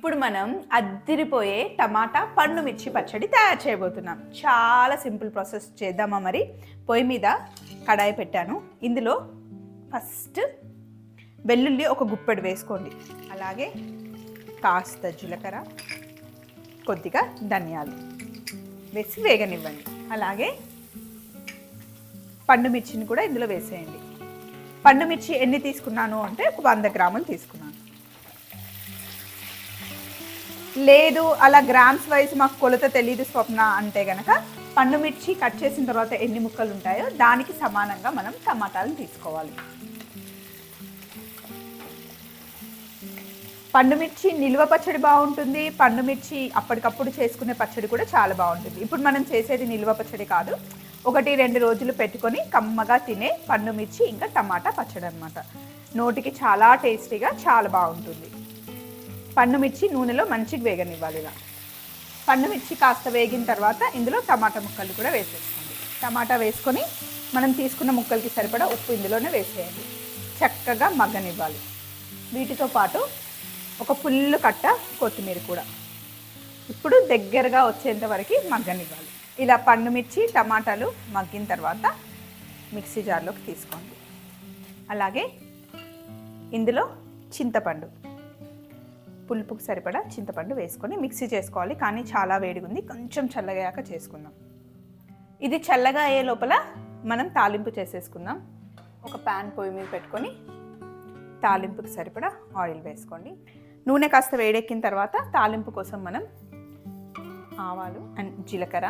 ఇప్పుడు మనం అద్దిరిపోయే టమాటా పండు మిర్చి పచ్చడి తయారు చేయబోతున్నాం. చాలా సింపుల్ ప్రాసెస్ చేద్దామా మరి? పొయ్యి మీద కడాయి పెట్టాను. ఇందులో ఫస్ట్ వెల్లుల్లి ఒక గుప్పెడు వేసుకోండి. అలాగే కాస్త జీలకర్ర కొద్దిగా ధనియాలు వేసి వేగనివ్వండి. అలాగే పండు మిర్చిని కూడా ఇందులో వేసేయండి. పండు మిర్చి ఎన్ని తీసుకున్నాను అంటే ఒక వంద గ్రాములు తీసుకున్నాను. లేదు అలా గ్రామ్స్ వైజ్ మాకు కొలత తెలియదు స్వప్న అంటే గనక పండు మిర్చి కట్ చేసిన తర్వాత ఎన్ని ముక్కలు ఉంటాయో దానికి సమానంగా మనం టమాటాలను తీసుకోవాలి. పండు మిర్చి నిల్వ పచ్చడి బాగుంటుంది పండు మిర్చి అప్పటికప్పుడు చేసుకునే పచ్చడి కూడా చాలా బాగుంటుంది. ఇప్పుడు మనం చేసేది నిల్వ పచ్చడి కాదు ఒకటి రెండు రోజులు పెట్టుకొని కమ్మగా తినే పండు మిర్చి ఇంకా టమాటా పచ్చడి అనమాట నోటికి చాలా టేస్టీగా చాలా బాగుంటుంది. పండు మిర్చి నూనెలో మంచిగా వేగనివ్వాలి ఇలా. పండు మిర్చి కాస్త వేగిన తర్వాత ఇందులో టమాటా ముక్కలు కూడా వేసేసుకోండి. టమాటా వేసుకొని మనం తీసుకున్న ముక్కలకి సరిపడా ఉప్పు ఇందులోనే వేసేయండి. చక్కగా మగ్గనివ్వాలి. వీటితో పాటు ఒక పుల్లు కట్ట కొత్తిమీర కూడా. ఇప్పుడు దగ్గరగా వచ్చేంత వరకు మగ్గనివ్వాలి. ఇలా పండు మిర్చి టమాటాలు మగ్గిన తర్వాత మిక్సీ జార్లోకి తీసుకోండి. అలాగే ఇందులో చింతపండు పులుపుకు సరిపడా చింతపండు వేసుకొని మిక్సీ చేసుకోవాలి. కానీ చాలా వేడిగా ఉంది కొంచెం చల్లగాయాక చేసుకుందాం. ఇది చల్లగా అయ్యే లోపల మనం తాలింపు చేసేసుకుందాం. ఒక ప్యాన్ పొయ్యి మీద పెట్టుకొని తాలింపుకి సరిపడా ఆయిల్ వేసుకోండి. నూనె కాస్త వేడెక్కిన తర్వాత తాలింపు కోసం మనం ఆవాలు అండ్ జీలకర్ర.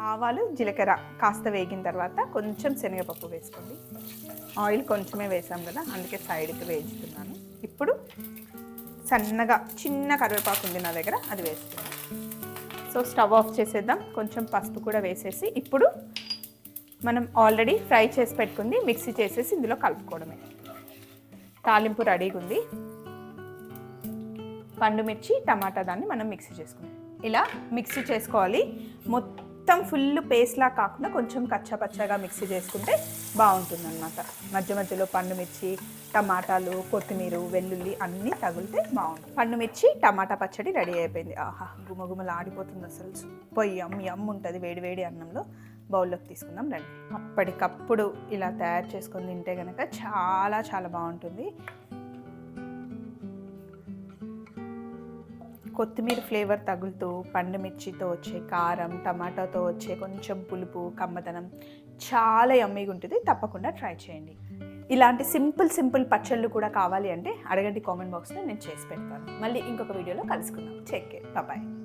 ఆవాలు జీలకర్ర కాస్త వేగిన తర్వాత కొంచెం శనగపప్పు వేసుకోండి. ఆయిల్ కొంచెమే వేసాం కదా అందుకే సైడ్కి వేయిస్తున్నాను ఇప్పుడు సన్నగా చిన్న కరివేపాకు ఉంది నా దగ్గర అది వేస్తున్నాను సో స్టవ్ ఆఫ్ చేసేద్దాం. కొంచెం పసుపు కూడా వేసేసి ఇప్పుడు మనం ఆల్రెడీ ఫ్రై చేసి పెట్టుకుంది మిక్సీ చేసేసి ఇందులో కలుపుకోవడమే. తాలింపు రెడీగా ఉంది. పండు మిర్చి టమాటా దాన్ని మనం మిక్సీ చేసుకున్నాం ఇలా మిక్సీ చేసుకోవాలి. మొత్తం మొత్తం ఫుల్ పేస్ట్లా కాకుండా కొంచెం కచ్చపచ్చగా మిక్సీ చేసుకుంటే బాగుంటుంది అనమాట మధ్య మధ్యలో పండు మిర్చి టమాటాలు కొత్తిమీర వెల్లుల్లి అన్నీ తగిలితే బాగుంటుంది. పండు మిర్చి టమాటా పచ్చడి రెడీ అయిపోయింది. ఆహా గుమగుమలు ఆడిపోతుంది అసలు. పొయ్యి అమ్మి అమ్మ ఉంటుంది వేడి వేడి అన్నంలో. బౌల్లోకి తీసుకుందాం రండి. అప్పటికప్పుడు ఇలా తయారు చేసుకొని తింటే కనుక చాలా చాలా బాగుంటుంది. కొత్తిమీర ఫ్లేవర్ తగులుతూ పండుమిర్చితో వచ్చే కారం టమాటాతో వచ్చే కొంచెం పులుపు కమ్మదనం చాలా యమ్మీగా ఉంటుంది. తప్పకుండా ట్రై చేయండి. ఇలాంటి సింపుల్ సింపుల్ పచ్చళ్ళు కూడా కావాలి అంటే అడగండి కామెంట్ బాక్స్లో నేను చేసి పెడతాను. మళ్ళీ ఇంకొక వీడియోలో కలుసుకుందాం. Check bye